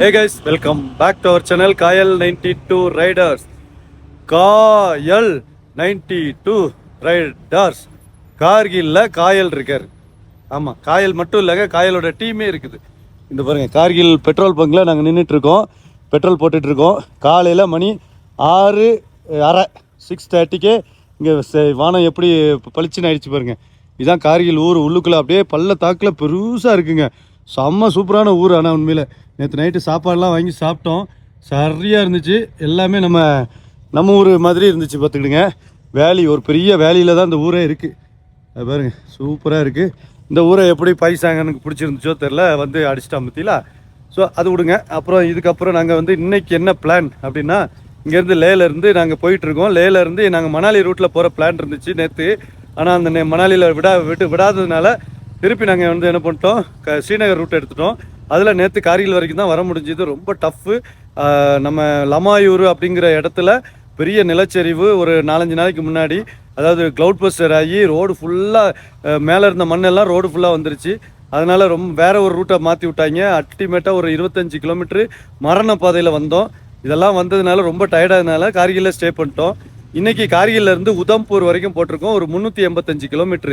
Hey guys welcome back to our channel Kayal ninety two riders Kayal ninety two riders கார்கில்ல Kayal இருக்கார். ஆமாம் காயல் மட்டும் இல்லைங்க காயலோட டீமே இருக்குது. இந்த பாருங்கள் கார்கில் பெட்ரோல் பங்கில் நாங்கள் நின்றுட்டு இருக்கோம் பெட்ரோல் போட்டுட்ருக்கோம். காலையில் மணி ஆறு அரை சிக்ஸ் தேர்ட்டிக்கே இங்கே வானம் எப்படி பளிச்சுன்னு ஆயிடுச்சு பாருங்கள் இதுதான் கார்கில் ஊர் உள்ளுக்குள்ளே அப்படியே பள்ளத்தாக்கில் பெருசாக இருக்குங்க. செம்ம சூப்பரான ஊர். ஆனால் உண்மையில் நேற்று நைட்டு சாப்பாடெலாம் வாங்கி சாப்பிட்டோம். சரியாக இருந்துச்சு. எல்லாமே நம்ம நம்ம ஊர் மாதிரி இருந்துச்சு பார்த்துக்கிடுங்க. வேலி ஒரு பெரிய வேலியில் தான் இந்த ஊரே இருக்குது அது பாருங்க சூப்பராக இருக்குது இந்த ஊரை எப்படி பைசாங்கனுக்கு பிடிச்சிருந்துச்சோ தெரில வந்து அடிச்சிட்டா மத்தியில? ஸோ அது விடுங்க. அப்புறம் இதுக்கப்புறம் நாங்கள் வந்து இன்னைக்கு என்ன பிளான் அப்படின்னா இங்கேருந்து லேலேருந்து நாங்கள் போயிட்டுருக்கோம். லேலேருந்து நாங்கள் மணாலி ரூட்டில் போகிற பிளான் இருந்துச்சு நேற்று ஆனால் அந்த நே- மணாலியில் விடா விட்டு விடாததுனால திருப்பி நாங்கள் வந்து என்ன பண்ணிட்டோம்? க ஸ்ரீநகர் ரூட் எடுத்துட்டோம். அதில் நேற்று கார்கில் வரைக்கும் தான் வர முடிஞ்சுது. ரொம்ப டஃப்பு நம்ம லமாயூர் அப்படிங்கிற இடத்துல பெரிய நிலச்சரிவு ஒரு நாலஞ்சு நாளைக்கு முன்னாடி. அதாவது க்ளவுட் பஸ்டர் ஆகி ரோடு ஃபுல்லாக மேலே இருந்த மண்ணெல்லாம் ரோடு ஃபுல்லாக வந்துருச்சு. அதனால் ரொம்ப வேற ஒரு ரூட்டை மாற்றி விட்டாங்க. அல்டிமேட்டாக ஒரு இருபத்தஞ்சு கிலோமீட்டர் மரண பாதையில் வந்தோம். இதெல்லாம் வந்ததுனால ரொம்ப டயர்டாதனால கார்கில்ல ஸ்டே பண்ணிட்டோம். இன்னைக்கு கார்கில்ல இருந்து உதம்பூர் வரைக்கும் போட்டிருக்கோம். ஒரு முந்நூற்றி எண்பத்தஞ்சு கிலோமீட்டர்.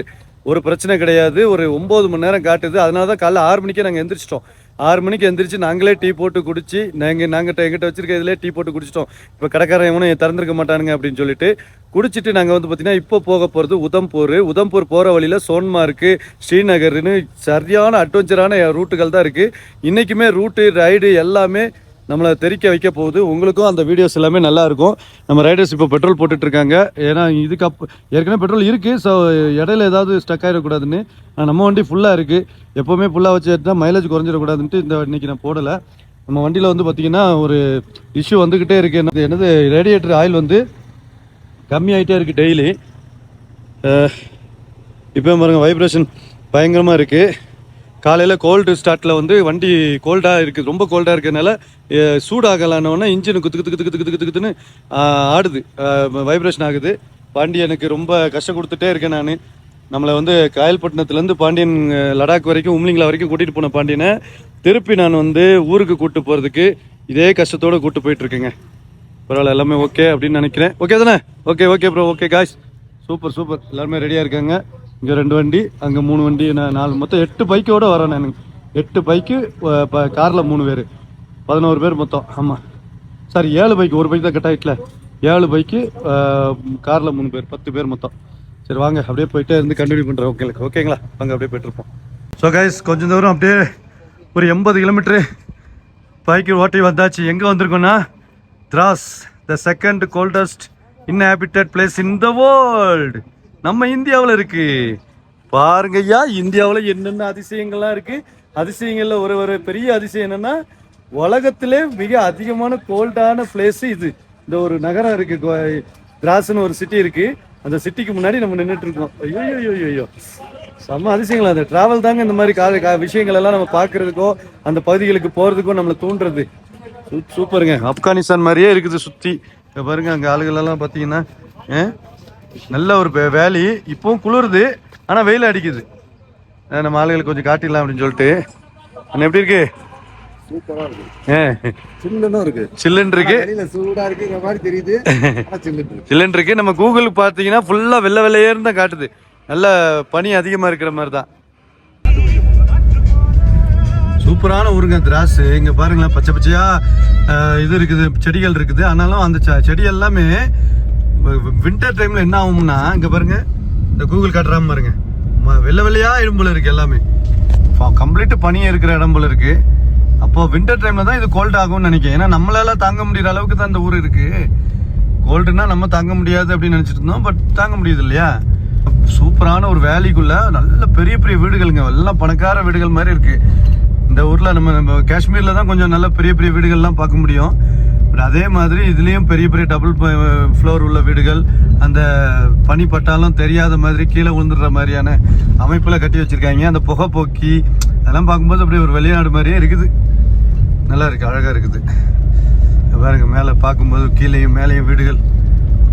ஒரு பிரச்சனை கிடையாது. ஒரு ஒம்பது மணி நேரம் காட்டுது. அதனால தான் காலைல ஆறு மணிக்கே நாங்கள் எந்திரிச்சிட்டோம். ஆறு மணிக்கு எந்திரிச்சு நாங்களே டீ போட்டு குடிச்சு நாங்கள் நாங்கள் எங்கிட்ட வச்சிருக்க இதிலே டீ போட்டு குடிச்சிட்டோம். இப்போ கடைக்காரன் இவனும் திறந்திருக்க மாட்டானுங்க அப்படின்னு சொல்லிட்டு குடிச்சிட்டு நாங்கள் வந்து பார்த்தீங்கன்னா இப்போ போக போகிறது உதம்பூர். உதம்பூர் போகிற வழியில் சோன்மார்க்கு ஸ்ரீநகர்னு சரியான அட்வென்ச்சரான ரூட்டுகள் தான் இருக்குது இன்றைக்குமே ரூட்டு ரைடு எல்லாமே நம்மளை தெரிக்க வைக்க போகுது. உங்களுக்கும் அந்த வீடியோஸ் எல்லாமே நல்லா இருக்கும். நம்ம ரைடர்ஸ் இப்போ பெட்ரோல் போட்டுட்ருக்காங்க. ஏன்னா இதுக்கு அப் ஏற்கனவே பெட்ரோல் இருக்குது ஸோ இடையில ஏதாவது ஸ்டக் ஆகிடக்கூடாதுன்னு நம்ம வண்டி ஃபுல்லாக இருக்குது எப்போவுமே ஃபுல்லாக வச்சு தான் மைலேஜ் குறைஞ்சிடக்கூடாதுன்ட்டு இந்த இன்னைக்கு நான் போடலை. நம்ம வண்டியில் வந்து பார்த்திங்கன்னா ஒரு இஷ்யூ வந்துக்கிட்டே இருக்குது என்னது என்னது ரேடியேட்டர் ஆயில் வந்து கம்மியாகிட்டே இருக்குது டெய்லி இப்போ பாருங்கள் வைப்ரேஷன் பயங்கரமாக இருக்குது காலையில் கோல்டு ஸ்டார்ட்டில் வந்து வண்டி கோல்டாக இருக்குது ரொம்ப கோல்டாக இருக்கிறதுனால அஹ், சூடாகலானோடனே இன்ஜின் குத்து குத்து குத்து குத்து குத்து குத்துன்னு ஆடுது. வைப்ரேஷன் ஆகுது. பாண்டி எனக்கு ரொம்ப கஷ்டம் கொடுத்துட்டே இருக்கேன் நான். நம்மளை வந்து காயல்பட்டினத்துலேருந்து பாண்டியன் லடாக் வரைக்கும் உம்லிங்களா வரைக்கும் கூட்டிகிட்டு போன பாண்டியனை திருப்பி நான் வந்து ஊருக்கு கூப்பிட்டு போகிறதுக்கு இதே கஷ்டத்தோடு கூப்பிட்டு போயிட்டுருக்கேங்க பரவாயில்ல எல்லாமே ஓகே அப்படின்னு நினைக்கிறேன். ஓகே தானே? Okay okay bro okay guys super super எல்லாருமே ரெடியாக இருக்காங்க. இங்கே ரெண்டு வண்டி அங்கே மூணு வண்டி நான் நாலு மொத்தம் எட்டு பைக்கோடு வரேன் நான். எட்டு பைக்கு இப்போ காரில் மூணு பேர். பதினோரு பேர் மொத்தம். ஆமாம் சாரி ஏழு பைக் ஒரு பைக் தான் கட் ஆகிட்டல ஏழு பைக்கு காரில் மூணு பேர் பத்து பேர் மொத்தம். சரி வாங்க. அப்படியே போயிட்டே இருந்து கண்டினியூ பண்ணுறேன் ஓகே ஓகேங்களா வாங்க அப்படியே போயிட்டுருப்போம் ஸோ கைஸ் கொஞ்சம் தூரம் அப்படியே ஒரு எண்பது கிலோமீட்ரு பைக்கு ஓட்டி வந்தாச்சு. எங்கே வந்திருக்கோன்னா Dras the second coldest inhabited place in the world நம்ம இந்தியாவில் இருக்கு. பாருங்கய்யா இந்தியாவில் என்னென்ன அதிசயங்கள்லாம் இருக்கு. அதிசயங்களில் ஒரு ஒரு பெரிய அதிசயம் என்னன்னா உலகத்திலே மிக அதிகமான கோல்டான பிளேஸ் இது. இந்த ஒரு நகரம் இருக்கு கோ- ஒரு சிட்டி இருக்கு. அந்த சிட்டிக்கு முன்னாடி நம்ம நின்றுட்டு இருக்கோம். ஐயோ ஐயோ ஐயோ செம்ம அதிசயங்கள் அந்த டிராவல் தாங்க இந்த மாதிரி கா கா- விஷயங்கள் எல்லாம் நம்ம பார்க்கறதுக்கோ அந்த பகுதிகளுக்கு போகிறதுக்கோ நம்மளை தூண்டுறது. சூ- சூப்பருங்க. ஆப்கானிஸ்தான் மாதிரியே இருக்குது சுற்றி பாருங்க அங்கே ஆளுகள் எல்லாம் ஆ? நல்ல ஒரு வேலி. இப்பவும் குளிருது ஆனா வெயில் அடிக்குது. நம்ம ஆளுகளுக்கு கொஞ்சம் காட்டிடலாம் அப்படின்னு சொல்லிட்டு. அண்ணா எப்படி இருக்கு? சூப்பரா இருக்கு. ஆ, சில்லுன்னு நம்ம கூகுள் பார்த்தீங்கன்னா ஃபுல்லா வெள்ளை வெள்ளையேன்னு தான் காட்டுது. நல்ல பனி அதிகமா இருக்கிற மாதிரி தான் சூப்பரான ஊருங்க திராஸ் இங்க பாருங்களேன் பச்சை பச்சையா இது இருக்குது செடிகள் இருக்குது. ஆனாலும் அந்த செடி எல்லாமே வின்டர் டைம்ல என்ன ஆகும்னா இங்க பாருங்க இந்த கூகுள் காட்டுறாம பாருங்க. ம- வெள்ளை வெள்ளையாக இடும்புல இருக்கு எல்லாமே. கம்ப்ளீட் பனி இருக்கிற இடம் போல இருக்கு. அப்போ வின்டர் டைம்ல தான் இது கோல்ட் ஆகும்னு நினைக்கிறேன். ஏன்னா நம்மளால தாங்க முடியற அளவுக்கு தான் இந்த ஊர் இருக்கு. கோல்டுனா நம்ம தாங்க முடியாது அப்படின்னு நினைச்சிட்டு இருந்தோம் பட் தாங்க முடியுது இல்லையா? சூப்பரான ஒரு வேலிக்குள்ள நல்ல பெரிய பெரிய வீடுகளுங்க. எல்லாம் பணக்கார வீடுகள் மாதிரி இருக்கு. இந்த ஊர்ல நம்ம நம்ம காஷ்மீர்ல தான் கொஞ்சம் நல்ல பெரிய பெரிய வீடுகள்லாம் பார்க்க முடியும். பட் அதே மாதிரி இதுலேயும் பெரிய பெரிய டபுள் ஃப்ளோர் உள்ள வீடுகள் அந்த பனி பட்டாலும் தெரியாத மாதிரி கீழே விழுந்துடுற மாதிரியான அமைப்பில் கட்டி வச்சிருக்காங்க. அந்த புகை போக்கி அதெல்லாம் பார்க்கும்போது அப்படியே ஒரு வெளிநாடு மாதிரியே இருக்குது. நல்லா இருக்குது அழகாக இருக்குது. பாருங்க மேலே பார்க்கும்போது கீழேயும் மேலேயும் வீடுகள்.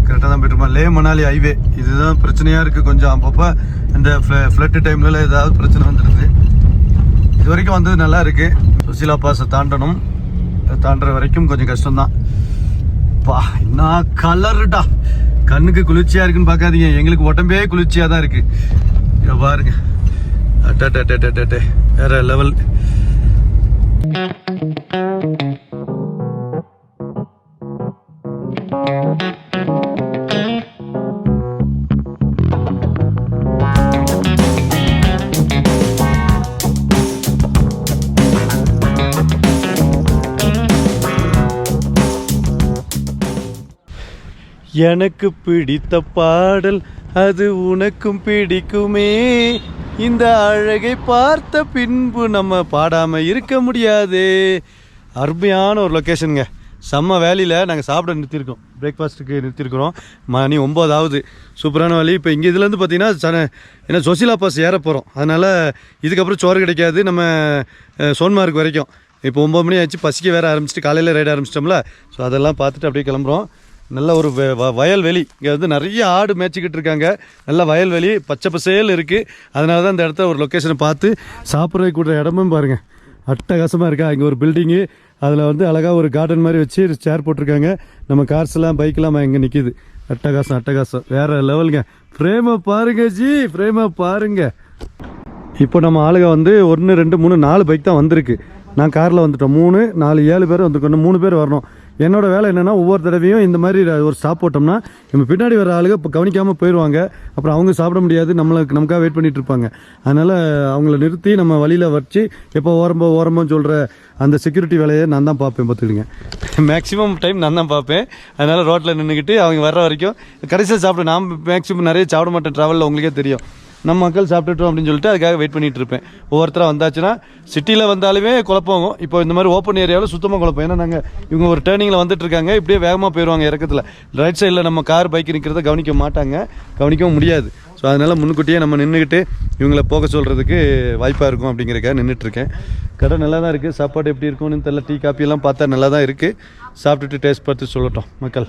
கரெக்டாக தான் போயிட்டுருமா லே மணாலி ஹைவே இதுதான் பிரச்சனையாக இருக்குது கொஞ்சம். அப்பப்போ இந்த ஃப்ளட்டு டைம்லலாம் ஏதாவது பிரச்சனை வந்துடுது. இது வரைக்கும் வந்தது நல்லா இருக்கு. சுசிலா பாஸை தாண்டணும். தாண்டுற வரைக்கும் கொஞ்சம் கஷ்டம்தான். பா என்ன கலருடா. கண்ணுக்கு குளிர்ச்சியா இருக்குன்னு பார்க்காதீங்க. எங்களுக்கு உடம்பே குளிர்ச்சியா தான் இருக்கு பாருங்க. அட்டே வேற லெவல் எனக்கு பிடித்த பாடல் அது உனக்கும் பிடிக்குமே. இந்த அழகை பார்த்த பின்பு நம்ம பாடாமல் இருக்க முடியாது. அருமையான ஒரு லொக்கேஷனுங்க செம்ம வேலையில் நாங்கள் சாப்பிட நிறுத்தியிருக்கோம். பிரேக்ஃபாஸ்ட்டுக்கு நிறுத்தியிருக்கிறோம். மணி ஒம்போதாவது சூப்பரான வழி. இப்போ இங்கே இதுலேருந்து பார்த்தீங்கன்னா சன ஏன்னா சொசிலா பாஸ் ஏற போகிறோம் அதனால் இதுக்கப்புறம் சோறு கிடைக்காது. நம்ம சோன்மார்க் வரைக்கும். இப்போ ஒம்பது மணி ஆச்சு. பசிக்க வேற ஆரம்பிச்சிட்டு காலையில் ரைட் ஆரம்பிச்சிட்டோம்ல. ஸோ அதெல்லாம் பார்த்துட்டு அப்படியே கிளம்புறோம். நல்ல ஒரு வ- வ- வயல்வெளி. இங்கே வந்து நிறைய ஆடு மேய்ச்சிக்கிட்டு இருக்காங்க. நல்ல வயல்வெளி பச்சை பசேல் இருக்குது அதனால தான் இந்த இடத்த ஒரு லொக்கேஷனை பார்த்து சாப்பிட்றதுக்கு கூட இடமும் பாருங்கள் அட்டகாசமாக இருக்கா? இங்கே ஒரு பில்டிங்கு அதில் வந்து அழகாக ஒரு கார்டன் மாதிரி வச்சு சேர் போட்டிருக்காங்க. நம்ம கார்ஸ்லாம் பைக்கெலாம் இங்கே நிற்கிது அட்டகாசம் அட்டகாசம். வேறு லெவலுங்க ஃப்ரேமை பாருங்க ஜி. ஃப்ரேமை பாருங்க. இப்போ நம்ம ஆளுங்க வந்து ஒன்று ரெண்டு மூணு நாலு பைக் தான் வந்திருக்கு. நான் காரில் வந்துட்டோம். மூணு நாலு ஏழு பேர் வந்துருக்கணும் மூணு பேர் வரணும். என்னோட வேலை என்னென்னா ஒவ்வொரு தடவையும் இந்த மாதிரி ஒரு ஸ்டாப் போட்டோம்னா நம்ம பின்னாடி வர ஆளுங்க இப்போ கவனிக்காமல் போயிடுவாங்க அப்புறம் அவங்க சாப்பிட முடியாது நம்மளுக்கு நமக்காக வெயிட் பண்ணிட்டு இருப்பாங்க. அதனால் அவங்கள நிறுத்தி நம்ம வழியில் வச்சு எப்போ ஓரம்போ ஓரம்போன்னு சொல்கிற அந்த செக்யூரிட்டி வேலையை நான் தான் பார்ப்பேன் பார்த்துக்கிடுங்க. மேக்ஸிமம் டைம் நான் தான் பார்ப்பேன். அதனால் ரோட்டில் நின்றுக்கிட்டு அவங்க வர்ற வரைக்கும் கடைசியில் சாப்பிட நான் மேக்ஸிமம் நிறைய சாப்பிட மாட்டேன். ட்ராவலில் உங்களுக்கே தெரியும். நம்ம மக்கள் சாப்பிட்டுட்டோம் அப்படின்னு சொல்லிட்டு அதுக்காக வெயிட் பண்ணிட்டு இருப்பேன். ஒவ்வொருத்தராக வந்தாச்சுன்னா சிட்டியில் வந்தாலுமே குழப்பம் இப்போ இந்த மாதிரி ஓப்பன் ஏரியாவில் சுத்தமாக குழப்பம். ஏன்னா நாங்கள் இவங்க ஒரு டேர்னிங்கில் வந்துட்டு இருக்காங்க இப்படியே வேகமாக போயிடுவாங்க இறக்கத்தில். ரைட் சைடில் நம்ம கார் பைக் நிற்கிறத கவனிக்க மாட்டாங்க. கவனிக்கவும் முடியாது. ஸோ அதனால் முன்கூட்டியே நம்ம நின்றுக்கிட்டு இவங்கள போக சொல்கிறதுக்கு வாய்ப்பாக இருக்கும் அப்படிங்கிறக்காக நின்றுட்டுருக்கேன் கடை நல்லா தான் இருக்குது சாப்பாடு எப்படி இருக்கும்னு தெரியல. டீ காப்பியெல்லாம் பார்த்தா நல்லா தான் இருக்குது சாப்பிட்டுட்டு டேஸ்ட் பார்த்து சொல்லட்டும் மக்கள்.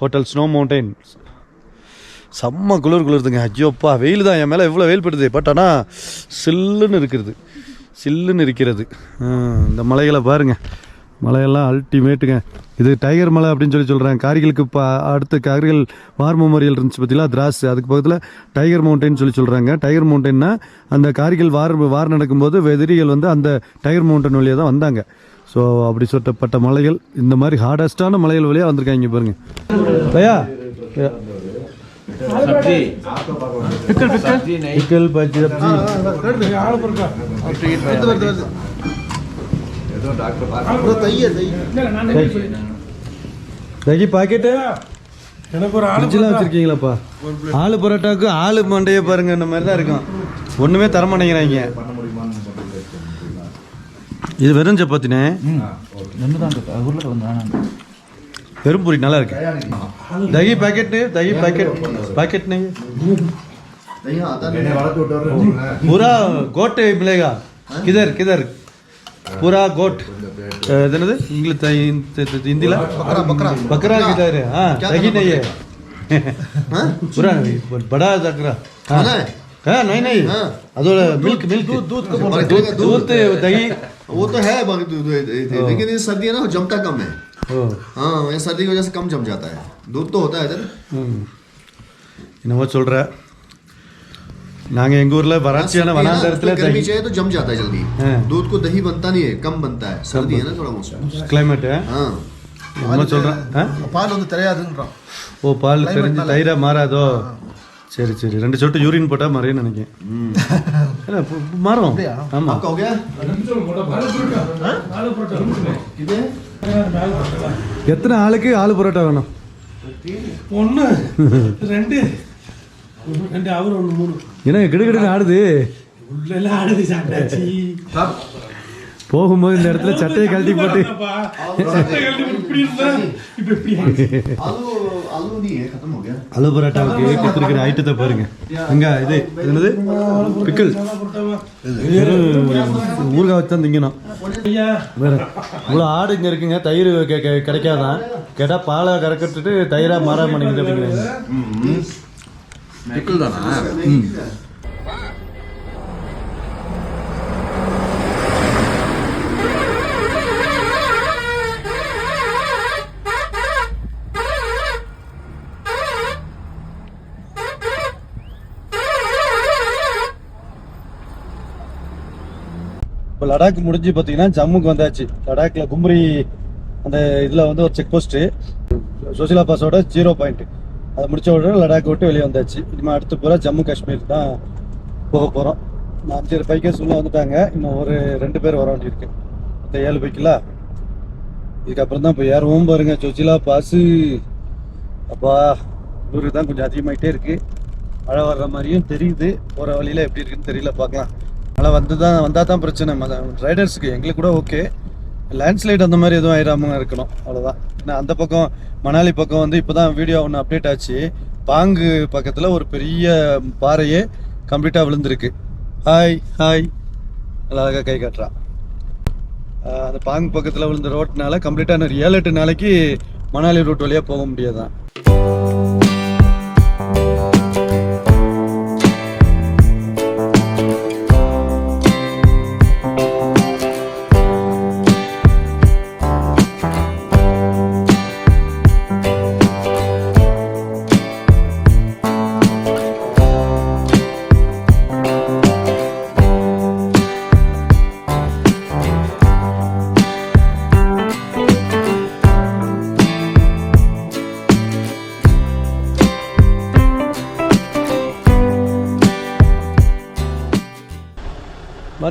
ஹோட்டல் ஸ்னோ மவுண்டைன் செம்ம குளிர் குளிருதுங்க. ஐயோப்பா வெயில் தான் என் மேலே எவ்வளோ வெயில் படுது. பட் ஆனால் சில்லுன்னு இருக்கிறது சில்லுன்னு இருக்கிறது. இந்த மலைகளை பாருங்க. மலையெல்லாம் அல்டிமேட்டுங்க இது டைகர் மலை அப்படின்னு சொல்லி சொல்கிறாங்க காரிகளுக்கு இப்போ அடுத்து காரிகள் வார் மெமோரியல் இருந்துச்சு பார்த்தீங்களா திராஸ் அதுக்கு பக்கத்தில் டைகர் மவுண்டைன் சொல்லி சொல்கிறாங்க டைகர் மவுண்டைன்னா அந்த காரிகள் வார் வார் நடக்கும்போது வெதிரிகள் வந்து அந்த டைகர் மவுண்டன் வழியாக தான் வந்தாங்க. ஸோ அப்படி சொல்லப்பட்ட மலைகள் இந்த மாதிரி ஹார்டஸ்டான மலைகள் வழியாக வந்திருக்காங்க பாருங்கள் ஐயா பையா पिकल भाजी தகி பாக்கெட் எனக்கு ஒரு ஃப்ரிட்ஜில் வச்சிருக்கீங்களாப்பா ஆளு பரோட்டாவுக்கு ஆளு மண்டையை பாருங்க இந்த மாதிரி தான் இருக்கும் ஒண்ணுமே தர மாட்டேங்கிறாங்க இது வெறும் சப்பாத்தினே வெறும் பூரி நல்லா இருக்கு தகி பாக்கெட் தகி பாக்கெட் பாக்கெட் नहीं पूरा गोट मिलेगा किधर किधर पूरा गोट अ, इधर इंग्लिश हिंदी बकरा बकरा बकरा किधर है हाँ दही नहीं है पूरा बड़ा बकरा हाँ हाँ नहीं नहीं अदो मिल्क मिल्क दूध दूध दूध दही वो तो है बाकी दूध लेकिन ये सर्दी है ना जमता कम है ओ हाँ ये सर्दी की वजह से कम जम जाता है दूध तो होता है इधर என்னமோ சொல்ற நாங்க எங்க ஊர்ல வறட்சியான सर्दी है ना, வனாந்தரத்துல उसमें गर्मी दही चाहिए तो जम जाता है जल्दी हाँ। दूध को दही बनता नहीं है कम बनता है सर्दी है ना थोड़ा मौसम கிளைமேட் हाँ என்னமோ சொல்றேன் ஆ? பால் வந்து தெரியாதுன்றான் ஓ பால் தெரிஞ்சு தயிரா மாறாதோ சரி சரி. ரெண்டு சொட்டு யூரின் போட்டா மறையும் நினைக்கிறேன். மாறும். ஆமா. எத்தனை ஆளுக்கு ஆளு புரோட்டா வேணும்? ஒன்று ரெண்டு. ரெண்டு அவர் ஒன்று மூணு. ஏன்னா கிடுகிடுன்னு ஆடுது? உள்ளெல்லாம் ஆடுது சாப்பிட்டாச்சு போகும்போது இந்த இடத்துல சட்டையை கழட்டி போட்டு. அலு பரோட்டாவுக்கு கொடுத்துருக்கிற ஐட்டத்தை பாருங்க. அங்க இது என்னது? பிக்கிள். ஊர்கா வச்சு தான் திங்கணும். இவ்வளோ ஆடு இங்கே இருக்குங்க. தயிர் கிடைக்காதான். கேட்டால் பாலை கறக்கட்டுட்டு தயிராக மாற மாட்டேங்குது அப்படிங்கிறாங்க பிக்கிள் தானா? இப்போ லடாக் முடிஞ்சு பார்த்தீங்கன்னா ஜம்முக்கு வந்தாச்சு. லடாக்ல கும்ரி அந்த இதில் வந்து ஒரு செக் போஸ்ட்டு சுசிலா பாஸோட ஜீரோ பாயிண்ட் அதை முடிச்ச உடனே லடாக் விட்டு வெளியே வந்தாச்சு. இனிமேல் அடுத்து பூரா ஜம்மு காஷ்மீர் தான் போக போகிறோம் அஞ்சு பைக்கர்ஸ் உள்ள வந்துட்டாங்க. இன்னும் ஒரு ரெண்டு பேர் வர வேண்டியிருக்கு. மொத்த ஏழு பைக்கில். இதுக்கப்புறம் தான் இப்போ ஏறவும் பாருங்க. சுசிலா பாஸு அப்பா குளிர் தான் கொஞ்சம் அதிகமாகிட்டே இருக்குது மழை வர்ற மாதிரியும் தெரியுது. போகிற வழியில எப்படி இருக்குன்னு தெரியல பார்க்கலாம். மழை வந்து தான் வந்தால் தான் பிரச்சனை ரைடர்ஸுக்கு எங்களுக்கு கூட ஓகே லேண்ட்ஸ்லைட் அந்த மாதிரி எதுவும் ஆயிடாம இருக்கணும். அவ்வளோதான் ஏன்னா அந்த பக்கம் மணாலி பக்கம் வந்து இப்போ தான் வீடியோ ஒன்று அப்டேட் ஆச்சு. பாங்கு பக்கத்தில் ஒரு பெரிய பாறையே கம்ப்ளீட்டாக விழுந்திருக்கு. ஹாய் ஹாய் நல்லா அழகாக கை காட்டுறா. அந்த பாங்கு பக்கத்தில் விழுந்த ரோட்னால கம்ப்ளீட்டாக ஒரு ஏழு எட்டு நாளைக்கு மணாலி ரூட் வழியாக போக முடியாதான்.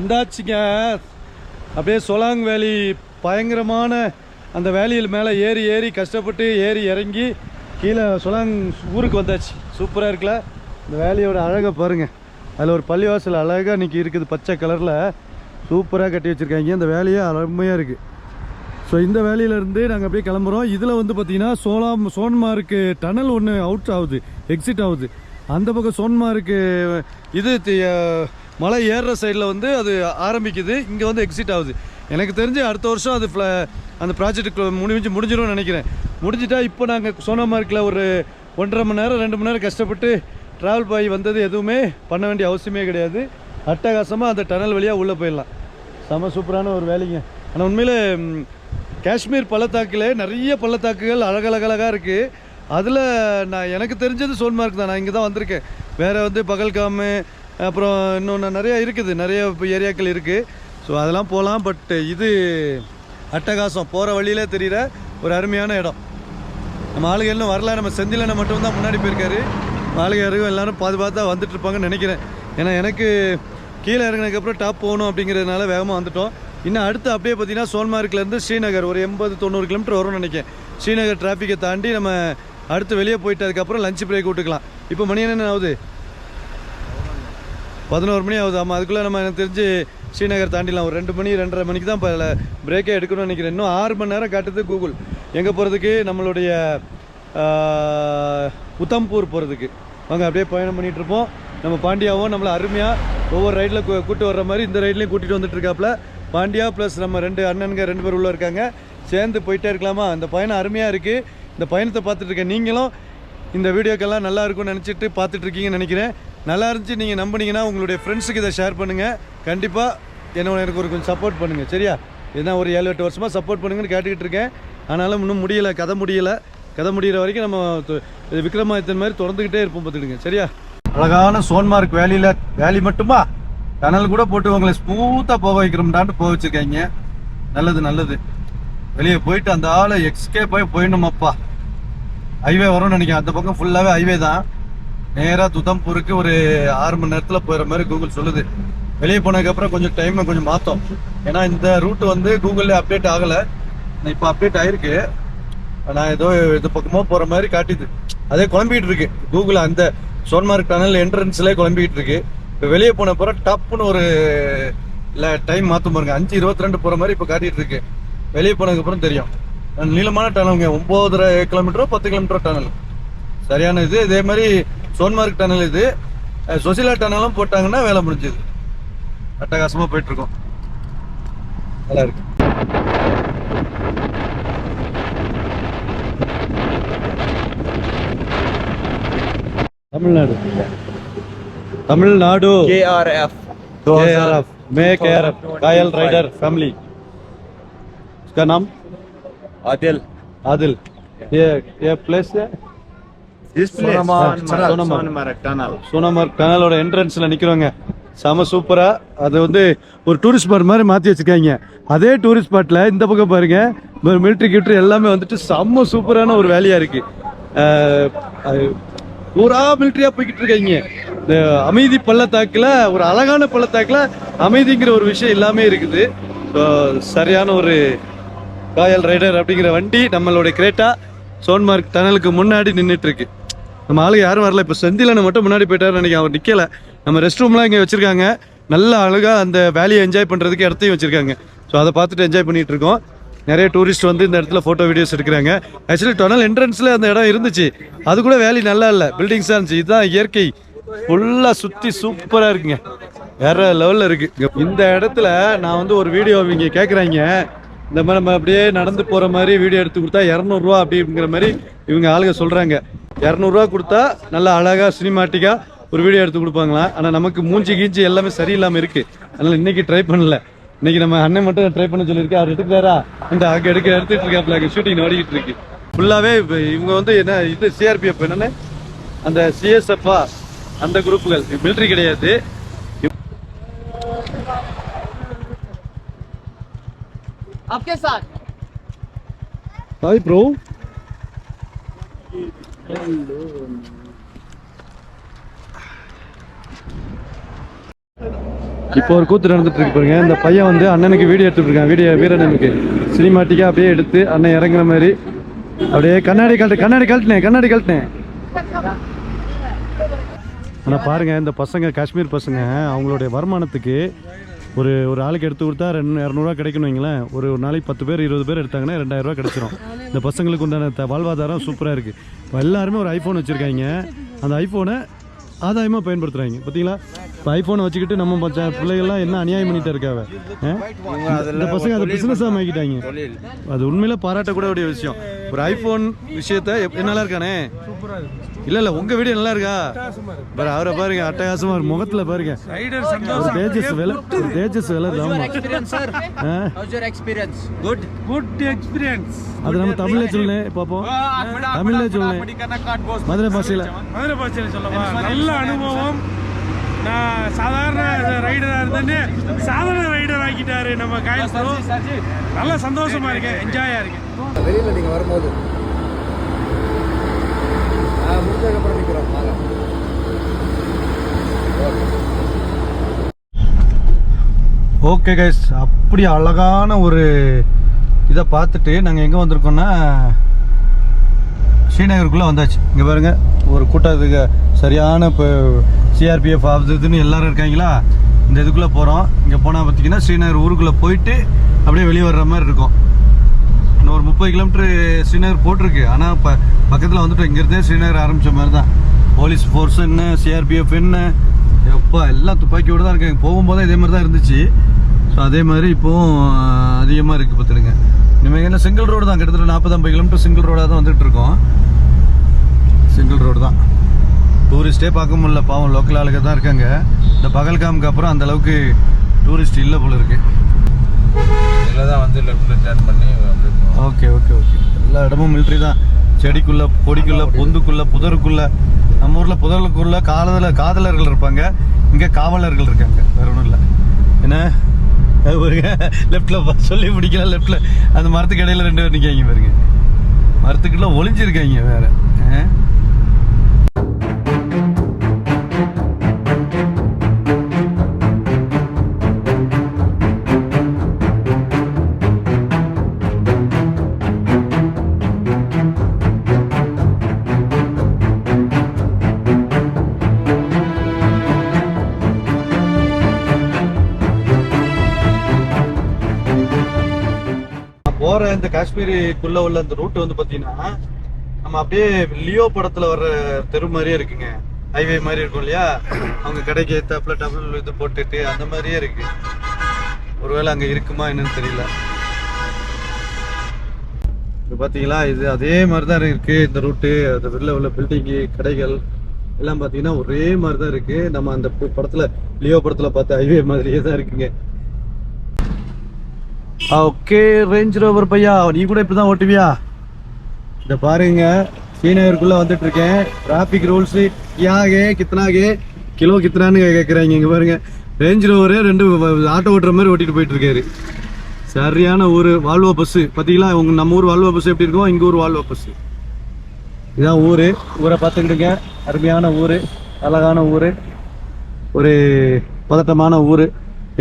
வந்தாச்சுங்க. அப்படியே சொலாங் வேலி பயங்கரமான அந்த வேலியில் மேலே ஏறி ஏறி கஷ்டப்பட்டு ஏறி இறங்கி கீழே சொலாங் ஊருக்கு வந்தாச்சு. சூப்பராக இருக்குல்ல? இந்த வேலியோட அழகை பாருங்கள் அதில் ஒரு பள்ளிவாசல் அழகாக இன்றைக்கி இருக்குது பச்சை கலரில். சூப்பராக கட்டி வச்சுருக்காங்க. இந்த வேலையே அருமையாக இருக்குது ஸோ இந்த வேலையிலேருந்து நாங்கள் அப்படியே கிளம்புறோம். இதில் வந்து பார்த்திங்கன்னா சோலாம் சோன்மார்க்கு டனல் ஒன்று அவுட் ஆகுது எக்ஸிட் ஆகுது. அந்த பக்கம் சோன்மார்க்கு இது மலை ஏறுற சைடில் வந்து அது ஆரம்பிக்குது. இங்கே வந்து எக்ஸிட் ஆகுது. எனக்கு தெரிஞ்சு அடுத்த வருஷம் அது அந்த ப்ராஜெக்ட் முடிஞ்சு முடிஞ்சிடும்னு நினைக்கிறேன். முடிஞ்சிட்டா இப்போ நாங்கள் சோனாமார்க்கில் ஒரு ஒன்றரை மணி நேரம் ரெண்டு மணி நேரம் கஷ்டப்பட்டு ட்ராவல் பாய் வந்தது எதுவுமே பண்ண வேண்டிய அவசியமே கிடையாது. அட்டகாசமாக அந்த டனல் வழியாக உள்ளே போயிடலாம். செம சூப்பரான ஒரு வேலைங்க. ஆனால் உண்மையில் காஷ்மீர் பள்ளத்தாக்கில் நிறைய பள்ளத்தாக்குகள் அழகழகழகாக இருக்குது அதில் நான் எனக்கு தெரிஞ்சது சோன்மார்க் தான். நான் இங்கே தான் வந்திருக்கேன். வேறு வந்து பகல்காமு அப்புறம் இன்னொன்று நிறைய இருக்குது நிறைய ஏரியாக்கள் இருக்குது ஸோ அதெல்லாம் போகலாம் பட் இது அட்டகாசம். போகிற வழியிலே தெரிகிற ஒரு அருமையான இடம். நம்ம ஆளுங்க இன்னும் வரல நம்ம செந்திலனை மட்டும் தான் முன்னாடி போயிருக்காரு. ஆளுங்க எல்லாரும் பாது பார்த்தா வந்துட்டு இருப்பாங்கன்னு நினைக்கிறேன். ஏன்னா எனக்கு கீழே இறங்கினதுக்கப்புறம் டாப் போகணும் அப்படிங்கிறதுனால வேகமாக வந்துட்டோம். இன்னும் அடுத்து அப்படியே பார்த்தீங்கன்னா சோன்மார்க்லேருந்து ஸ்ரீநகர் ஒரு எண்பது தொண்ணூறு கிலோமீட்டர் வரும்னு நினைக்கிறேன். ஸ்ரீநகர் டிராஃபிக்கை தாண்டி நம்ம அடுத்து வெளியே போயிட்டதுக்கப்புறம் லஞ்ச் பிரேக் விட்டுக்கலாம். இப்போ மணி என்ன ஆகுது? பதினோரு மணி ஆகுது. ஆமாம் அதுக்குள்ளே நம்ம எனக்கு தெரிஞ்சு ஸ்ரீநகர் தாண்டிலாம் ஒரு ரெண்டு மணி ரெண்டரை மணிக்கு தான் இப்போ பிரேக்கே எடுக்கணும்னு நினைக்கிறேன். இன்னும் ஆறு மணி நேரம் காட்டுது கூகுள் எங்கே போகிறதுக்கு நம்மளுடைய உத்தம்பூர் போகிறதுக்கு வாங்க அப்படியே பயணம் பண்ணிகிட்ருப்போம் நம்ம பாண்டியாவும் நம்மளை அருமையாக ஒவ்வொரு ரைடில் கூட்டு வர்ற மாதிரி இந்த ரைட்லேயும் கூட்டிகிட்டு வந்துட்டு இருக்காப்புல. பாண்டியா ப்ளஸ் நம்ம ரெண்டு அண்ணனுங்க ரெண்டு பேர் உள்ளே இருக்காங்க. சேர்ந்து போயிட்டே இருக்கலாமா? இந்த பயணம் அருமையாக இருக்குது இந்த பயணத்தை பார்த்துட்ருக்கேன் நீங்களும் இந்த வீடியோக்கெல்லாம் நல்லா இருக்கும்னு நினச்சிட்டு பார்த்துட்ருக்கீங்கன்னு நினைக்கிறேன். நல்லா இருந்துச்சு. நீங்கள் நம்புனீங்கன்னா உங்களுடைய ஃப்ரெண்ட்ஸுக்கு இதை ஷேர் பண்ணுங்கள் கண்டிப்பாக என்னோட எனக்கு ஒரு கொஞ்சம் சப்போர்ட் பண்ணுங்கள் சரியா? ஏன்னா ஒரு ஏழு எட்டு வருஷமாக சப்போர்ட் பண்ணுங்கன்னு கேட்டுக்கிட்டு இருக்கேன். ஆனாலும் இன்னும் முடியலை கதை முடியலை. கதை முடிகிற வரைக்கும் நம்ம இது விக்ரமாதித்தன் மாதிரி தொடர்ந்துக்கிட்டே இருப்போம் பார்த்துக்கிடுங்க. சரியா? அழகான சோன்மார்க் வேலியில் வேலி மட்டுமா? டனல் கூட போட்டு உங்களை ஸ்மூத்தாக போக வைக்கிறோம்டான்ட்டு போக வச்சுருக்காங்க. நல்லது நல்லது. வெளியே போயிட்டு அந்த ஆளை எக்ஸ்கே போய் போயிடணுமாப்பா. ஹைவே வரும்னு நினைக்கிறேன். அந்த பக்கம் ஃபுல்லாகவே ஹைவே தான். நேராக துதம்பூருக்கு ஒரு ஆறு மணி நேரத்தில் போயிடுற மாதிரி கூகுள் சொல்லுது. வெளியே போனதுக்கப்புறம் கொஞ்சம் டைமை கொஞ்சம் மாற்றோம் ஏன்னா இந்த ரூட் வந்து கூகுளில் அப்டேட் ஆகலை. இப்போ அப்டேட் ஆயிருக்கு. நான் ஏதோ இது பக்கமாக போகிற மாதிரி காட்டுது. அதே குழம்பிக்கிட்டு இருக்கு. கூகுள் அந்த சோன்மார்க் டனல் என்ட்ரன்ஸ்லேயே குழம்பிக்கிட்டு இருக்கு. இப்போ வெளியே போன பிறகு டப்புன்னு ஒரு இல்லை டைம் மாற்றும் பாருங்க. அஞ்சு இருபத்தி ரெண்டு போகிற மாதிரி இப்போ காட்டிகிட்டு இருக்கு. வெளியே போனதுக்கப்புறம் தெரியும். நீளமான டனலுங்க ஒம்போதரை கிலோமீட்டரோ பத்து கிலோமீட்டரோ டனல் சரியான இது இதே மாதிரி சோன்மார்க் டனல் இது அஹ் சுசிலா டனலும் போட்டாங்கன்னா வேலை முடிஞ்சது அட்டகாசமா போயிட்டு இருக்கோம் நல்லா இருக்கு தமிழ்நாடு தமிழ்நாடு KRF KRF मे KRF कायल राइडर फैमिली इसका नाम Adil. आदिल ये ये प्लेस है Sonamarg Tunnel. சோனாமார்க் டனலோட என்ட்ரன்ஸ்ல நிக்கிறோங்க செம சூப்பராக அது வந்து ஒரு டூரிஸ்ட் ஸ்பாட் மாதிரி மாற்றி வச்சுருக்காங்க. அதே டூரிஸ்ட் ஸ்பாட்டில் இந்த பக்கம் பாருங்க மிலிட்ரி கிட்ரி எல்லாமே வந்துட்டு செம்ம சூப்பரான ஒரு வேலையாக இருக்குது பூரா மிலிட்ரியாக போய்கிட்டு இருக்காங்க. இந்த அமைதி பள்ளத்தாக்கில் ஒரு அழகான பள்ளத்தாக்கில் அமைதிங்கிற ஒரு விஷயம் எல்லாமே இருக்குது. ஸோ சரியான ஒரு ராயல் ரைடர் அப்படிங்கிற வண்டி நம்மளுடைய கிரேட்டா சோன்மார்க் டனலுக்கு முன்னாடி நின்றுட்டு இருக்கு. நம்ம ஆளுங்க யாரும் வரல. இப்போ செந்திலனை மட்டும் முன்னாடி போயிட்டாரு நினைக்கிறேன். அவர் நிற்கலை நம்ம ரெஸ்ட் ரூம்லாம் இங்கே வச்சுருக்காங்க. நல்ல அழகாக அந்த வேலையை என்ஜாய் பண்ணுறதுக்கு இடத்தையும் வச்சுருக்காங்க. ஸோ அதை பார்த்துட்டு என்ஜாய் பண்ணிகிட்டு இருக்கோம். நிறைய டூரிஸ்ட் வந்து இந்த இடத்துல ஃபோட்டோ வீடியோஸ் எடுக்கிறாங்க. ஆக்சுவலி டொனல் என்ட்ரன்ஸில் அந்த இடம் இருந்துச்சு. அது கூட வேலி நல்லா இல்லை. பில்டிங்ஸாக இருந்துச்சு. இதுதான் இயற்கை. ஃபுல்லாக சுற்றி சூப்பராக இருக்குங்க. வேற லெவலில் இருக்குது இந்த இடத்துல நான் வந்து ஒரு வீடியோ இங்கே கேட்குறாங்க இந்த மாதிரி நம்ம அப்படியே நடந்து போகிற மாதிரி வீடியோ எடுத்து கொடுத்தா இரநூறுவா அப்படிங்கிற மாதிரி இவங்க ஆளுங்க சொல்கிறாங்க இரநூறுவா கொடுத்தா நல்லா அழகாக சினிமாட்டிக்காக ஒரு வீடியோ எடுத்து கொடுப்பாங்களாம் ஆனால் நமக்கு மூஞ்சி கீஞ்சி எல்லாமே சரியில்லாமல் இருக்குது அதனால் இன்னைக்கு ட்ரை பண்ணல இன்னைக்கு நம்ம அண்ணன் மட்டும் ட்ரை பண்ண சொல்லியிருக்கேன் அவர் எடுக்கிறாரா இந்த அங்கே எடுக்க எடுத்துட்டு இருக்காப்ல அங்கே ஷூட்டிங் ஓடிக்கிட்டு இருக்கு ஃபுல்லாகவே இவங்க வந்து என்ன இது சிஆர்பிஎஃப் என்னன்னு அந்த சிஎஸ்எஃப்ஆ அந்த குரூப்புகள் மிலிட்ரி கிடையாது आपके साथ ஹாய் ப்ரோ இப்போ ஒரு கூத்து நடந்துட்டு இருக்கு பாருங்க. இந்த பையன் வந்து அண்ணனுக்கு வீடியோ எடுத்துட்டு இருக்கான். வீடியோ வீரண்ணனுக்கு சினிமாட்டிக்கா அப்படியே எடுத்து அண்ணன் இறங்குற மாதிரி. அப்படியே கண்ணாடி கழட்டு கண்ணாடி கழட்டினேன் கண்ணாடி கழட்டினேன் ஆனால் பாருங்க இந்த பசங்க காஷ்மீர் பசங்க அவங்களுடைய வருமானத்துக்கு ஒரு ஒரு ஆளுக்கு எடுத்து கொடுத்தா ரெண்டு இரநூறுவா கிடைக்கணும் வைங்களேன். ஒரு ஒரு நாளைக்கு பத்து பேர் இருபது பேர் எடுத்தாங்கன்னா ரெண்டாயிரரூவா கிடைச்சிரும். இந்த பசங்களுக்கு உண்டான த- வாழ்வாதாரம் சூப்பராக இருக்குது இப்போ எல்லாருமே ஒரு ஐஃபோன் வச்சுருக்காங்க. அந்த ஐஃபோனை ஆதாயமாக பயன்படுத்துகிறாங்க பார்த்தீங்களா இப்போ ஐஃபோனை வச்சுக்கிட்டு நம்ம பச்ச பிள்ளைகள்லாம் என்ன அநியாயம் பண்ணிட்டு இருக்காவ? இந்த பசங்க அதை பிஸ்னஸாக மாக்கிட்டாங்க. அது உண்மையில் பாராட்டக்கூட கூடிய விஷயம். ஒரு ஐஃபோன் விஷயத்த எப்- நல்லா இருக்கானே? இல்ல இல்ல உங்க வீடியோ நல்லா இருக்கா? பரா அவரை பாருங்க அட்டகாசமா ஒரு முகத்துல பாருங்க. ரைடர் ஒரு தேஜஸ் வேல ஒரு தேஜஸ் வேல எக்ஸ்பீரியன்ஸ் குட் குட் எக்ஸ்பீரியன்ஸ் அது நம்ம தமிழ்ல சொல்லுங்க பாப்போம். தமிழ்ல சொல்லுங்க மதுரை பாஷையில. மதுரை பாஷையில சொல்லவா? நல்ல அனுபவம். சாதாரண ரைடராக இருந்தேன்னு சாதாரண ரைடர் ஆக்கிட்டாரு நம்ம காயல் நல்ல சந்தோஷமா இருக்கேன் என்ஜாயா இருக்கேன். வெளியில் நீங்கள் வரும்போது முடிஞ்சதுக்கப்புறம் நிற்கிறோம் வாங்க. ஓகே கைஸ் அப்படி அழகான ஒரு இதை பார்த்துட்டு நாங்கள் எங்கே வந்திருக்கோம்னா ஸ்ரீநகருக்குள்ளே வந்தாச்சு. இங்கே பாருங்கள் ஒரு கூட்டத்துக்கு சரியான இப்போ சிஆர்பிஎஃப் அது இதுன்னு எல்லோரும் இருக்காங்களா? இந்த இதுக்குள்ளே போகிறோம் இங்கே போனால் பார்த்தீங்கன்னா ஸ்ரீநகர் ஊருக்குள்ளே போயிட்டு அப்படியே வெளியே வர்ற மாதிரி இருக்கும். இன்னும் ஒரு முப்பது கிலோமீட்டர் ஸ்ரீநகர் போட்டிருக்கு. ஆனால் இப்போ பக்கத்தில் வந்துட்டு இங்கேருந்தே ஸ்ரீநகர் ஆரம்பித்த மாதிரி தான் போலீஸ் ஃபோர்ஸ் என்ன சிஆர்பிஎஃப் என்ன எப்பா எல்லாம் துப்பாக்கியோடு தான் இருக்காங்க. போகும்போதே இதே மாதிரி தான் இருந்துச்சு. ஸோ அதே மாதிரி இப்போவும் அதிகமாக இருக்குது பார்த்துருங்க இனிமேல் என்ன சிங்கிள் ரோடு தான். கிட்டத்தட்ட நாற்பது ஐம்பது கிலோமீட்டர் சிங்கிள் ரோடாக தான் வந்துட்டு இருக்கோம். சிங்கிள் ரோடு தான். டூரிஸ்ட்டே பார்க்க முடியல. பாவம் லோக்கல் ஆளுங்க தான் இருக்காங்க. இந்த பகல்காமுக்கு அப்புறம் அந்தளவுக்கு டூரிஸ்ட் இல்லை போல இருக்குது இதில் தான் வந்து லெஃப்ட்டில் டர்ன் பண்ணி. Okay okay okay. எல்லா இடமும் மிலிட்ரி தான். செடிக்குள்ள கொடிக்குள்ள பொந்துக்குள்ள புதருக்குள்ள நம்ம ஊர்ல புதருக்குள்ள காதல காதலர்கள் இருப்பாங்க. இங்க காவலர்கள் இருக்காங்க. வேற ஒன்றும் இல்லை. என்ன? பாருங்க. லெஃப்ட்ல சொல்லி முடிக்கல லெஃப்ட்ல அந்த மரத்துக்கு இடையில ரெண்டு பேர் நிற்காங்க பாருங்க. மரத்துக்குள்ள ஒளிஞ்சிருக்காங்க வேற. போற இந்த காஷ்மீருக்குள்ள உள்ள இந்த ரூட் வந்து பாத்தீங்கன்னா நம்ம அப்படியே லியோ படத்துல வர்ற தெரு மாதிரியே இருக்குங்க. ஹைவே மாதிரி இருக்கும் இல்லையா? அவங்க கடைக்கு ஏத்தாப்புல டபுள் இது போட்டுட்டு அந்த மாதிரியே இருக்கு. ஒருவேளை அங்க இருக்குமா என்னன்னு தெரியல. இது பாத்தீங்களா? இது அதே மாதிரி தான் இருக்கு இந்த ரூட்டு அந்த வெளில உள்ள பில்டிங்கு கடைகள் எல்லாம் பாத்தீங்கன்னா ஒரே மாதிரி தான் இருக்கு. நம்ம அந்த படத்துல லியோ படத்துல பார்த்த ஹைவே மாதிரியே தான் இருக்குங்க. ஓகே ரேஞ்ச் ரோவர் பையா? நீ கூட இப்படிதான் ஓட்டுவியா? இந்த பாருங்க ஸ்ரீநகருக்குள்ளே வந்துட்டு இருக்கேன் டிராஃபிக் ரூல்ஸ் யாகே கித்தனாகே கிலோ கித்தனான்னு கேட்குறாங்க இங்கே பாருங்க. ரேஞ்ச் ரோவரே ரெண்டு ஆட்டோ ஓட்டுற மாதிரி ஓட்டிட்டு போயிட்டு இருக்காரு சரியான ஊர் வால்வோ பஸ்ஸு பார்த்தீங்களா உங்க நம்ம ஊர் வால்வோ பஸ் எப்படி இருக்கும்? இங்கே ஊர் வால்வோ பஸ்ஸு இதான் ஊர். ஊரை பார்த்துக்கிட்டுங்க அருமையான ஊர். அழகான ஊர். ஒரு பதட்டமான ஊர்.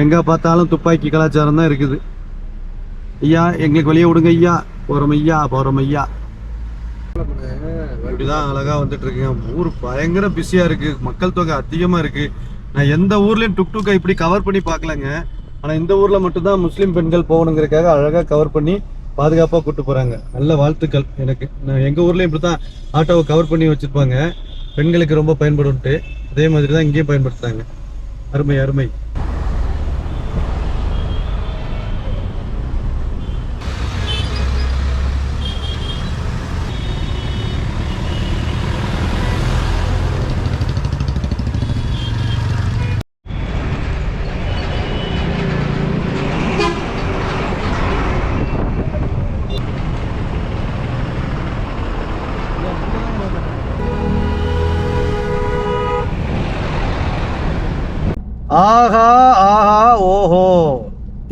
எங்கே பார்த்தாலும் துப்பாக்கி கலாச்சாரம் தான் இருக்குது. ஐயா எங்களுக்கு வெளியே விடுங்க ஐயா. போகிறோம் ஐயா போகிறோம் ஐயா. இப்படிதான் அழகா வந்துட்டு இருக்கேன். ஊர் பயங்கர பிஸியா இருக்கு. மக்கள் தொகை அதிகமா இருக்கு. நான் எந்த ஊர்லயும் டுக் டுக்கை இப்படி கவர் பண்ணி பார்க்கலங்க. ஆனா இந்த ஊர்ல மட்டும்தான் முஸ்லீம் பெண்கள் போகணுங்கிறதுக்காக அழகா கவர் பண்ணி பாதுகாப்பா கூட்டு போறாங்க. நல்ல வாழ்த்துக்கள் எனக்கு. நான் எங்க ஊர்லயும் இப்படிதான் ஆட்டோவை கவர் பண்ணி வச்சிருப்பாங்க. பெண்களுக்கு ரொம்ப பயன்படும்ட்டு. அதே மாதிரி தான் இங்கேயும் பயன்படுத்துறாங்க. அருமை அருமை. ஆஹா ஆஹா ஓஹோ.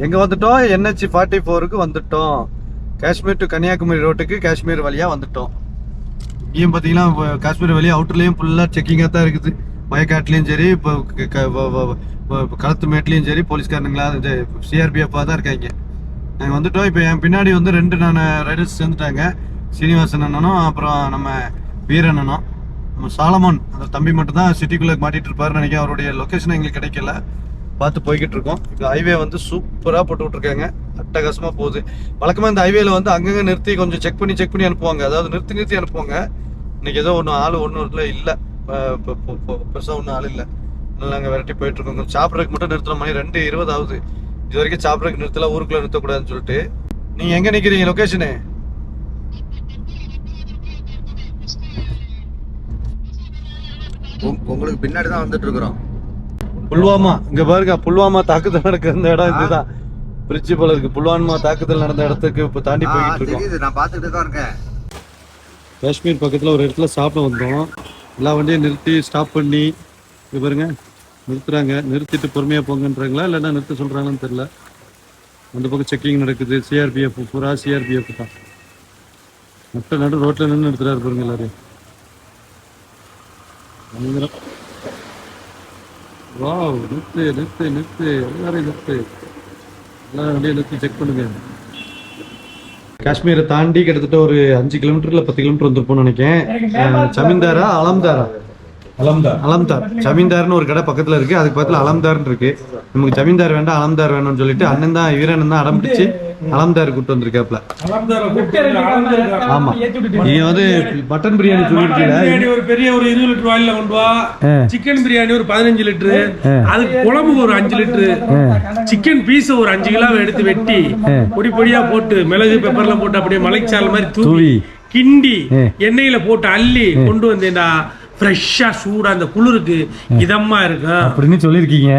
எங்க வந்துட்டோம்? என்ஹெச் ஃபார்ட்டி ஃபோருக்கு வந்துட்டோம். காஷ்மீர் டு கன்னியாகுமரி ரோட்டுக்கு காஷ்மீர் வழியா வந்துட்டோம். இங்கேயும் பார்த்தீங்கன்னா காஷ்மீர் வழியா அவுட்டர்லேயும் ஃபுல்லாக செக்கிங்காக தான் இருக்குது. வயக்காட்லேயும் சரி இப்போ களத்து மேட்லேயும் சரி போலீஸ்காரனுங்களா இது தான் இருக்காங்க. நாங்கள் வந்துட்டோம். இப்போ என் பின்னாடி வந்து ரெண்டு நான் ரைடர்ஸ் சேர்ந்துட்டாங்க. சீனிவாசன் அண்ணனும் அப்புறம் நம்ம வீரண்ணனும் நம்ம சாலமான் அந்த தம்பி மட்டும் தான் சிட்டிக்குள்ளே மாட்டிட்டு இருப்பாருன்னு நினைக்கிறேன். அவருடைய லொக்கேஷன் எங்களுக்கு கிடைக்கல. பார்த்து போய்கிட்டு இருக்கோம். இப்போ ஹைவே வந்து சூப்பராக போட்டு விட்ருக்காங்க அட்டகாசமாக போகுது. வழக்கமாக இந்த ஹைவேல வந்து அங்கங்கே நிறுத்தி கொஞ்சம் செக் பண்ணி செக் பண்ணி அனுப்புவாங்க. அதாவது நிறுத்தி நிறுத்தி அனுப்புவாங்க. இன்னைக்கு ஏதோ ஒன்றும் ஆள் ஒன்றும் இல்லை. இல்லை பெருசாக ஒன்றும் ஆள் இல்லை. நாங்கள் விரட்டி போயிட்டு இருக்கோம். கொஞ்சம் சாப்பிட்றதுக்கு மட்டும் நிறுத்துற மணி ரெண்டு இருபது ஆகுது. இது வரைக்கும் சாப்பிட்றதுக்கு நிறுத்தலாம் ஊருக்குள்ளே நிறுத்தக்கூடாதுன்னு சொல்லிட்டு. நீங்கள் எங்கே நிற்கிறீங்க லொக்கேஷனு உங்க- உங்களுக்கு பின்னாடி தான் வந்துட்டு இருக்கிறோம் புல்வாமா இங்க பாருங்க புல்வாமா தாக்குதல் நடக்கிற இந்த இடம் இதுதான். பிரிட்ஜ் போல இருக்கு புல்வாமா தாக்குதல் நடந்த இடத்துக்கு இப்போ தாண்டி ஆ, போய்கிட்டு இருக்கோம். நான் பார்த்துட்டு தான் இருக்கேன். காஷ்மீர் பக்கத்தில் ஒரு இடத்துல சாப்பிட வந்தோம். எல்லா வண்டியும் நிறுத்தி ஸ்டாப் பண்ணி இங்க பாருங்க நிறுத்துறாங்க. நிறுத்திட்டு பொறுமையாக போங்கன்றாங்களா இல்லைன்னா நிறுத்த சொல்கிறாங்கன்னு தெரில அந்த பக்கம் செக்கிங் நடக்குது சிஆர்பிஎஃப் பூரா சிஆர்பிஎஃப் தான். மற்ற நடு ரோட்டில் நின்று நிறுத்துறாரு பாருங்க எல்லாரையும். வாவ் நிறுத்து நிறுத்து நிறுத்து எல்லாரையும் நிறுத்து. எல்லா வண்டியும் நிறுத்தி செக் பண்ணுங்க. காஷ்மீரை தாண்டி கிட்டத்தட்ட ஒரு அஞ்சு கிலோமீட்டர் இல்ல பத்து கிலோமீட்டர் வந்திருப்போம்னு நினைக்கிறேன். ஜமீன்தாரா அலம்தாரா? அலம்தார். அலம்தார். ஜமீன்தார்னு ஒரு கடை பக்கத்துல இருக்கு. அதுக்கு பக்கத்துல அலம்தார்னு இருக்கு. நமக்கு ஜமீன்தார் வேண்டாம் அலம்தார் வேணும்னு சொல்லிட்டு அண்ணன் தான் வீரன் தான் அடம் பிடிச்சு அலம்தார் கூட்டு வந்திருக்காப்ல ஆமா. நீங்க வந்து மட்டன் பிரியாணி சொல்லிருக்கீங்க. ஒரு பெரிய ஒரு இருபது லிட்டர் வாயில கொண்டு வா. சிக்கன் பிரியாணி ஒரு பதினஞ்சு லிட்டரு. அதுக்கு குழம்பு ஒரு அஞ்சு லிட்டரு. சிக்கன் பீஸ் ஒரு அஞ்சு கிலோ எடுத்து வெட்டி பொடி பொடியா போட்டு மிளகு பெப்பர்லாம் போட்டு அப்படியே மலைச்சால் மாதிரி தூவி. கிண்டி எண்ணெயில போட்டு அள்ளி கொண்டு வந்தேன்டா. ஃப்ரெஷ்ஷா சூடா அந்த குளிருக்கு இதமா இருக்கும் அப்படின்னு சொல்லிருக்கீங்க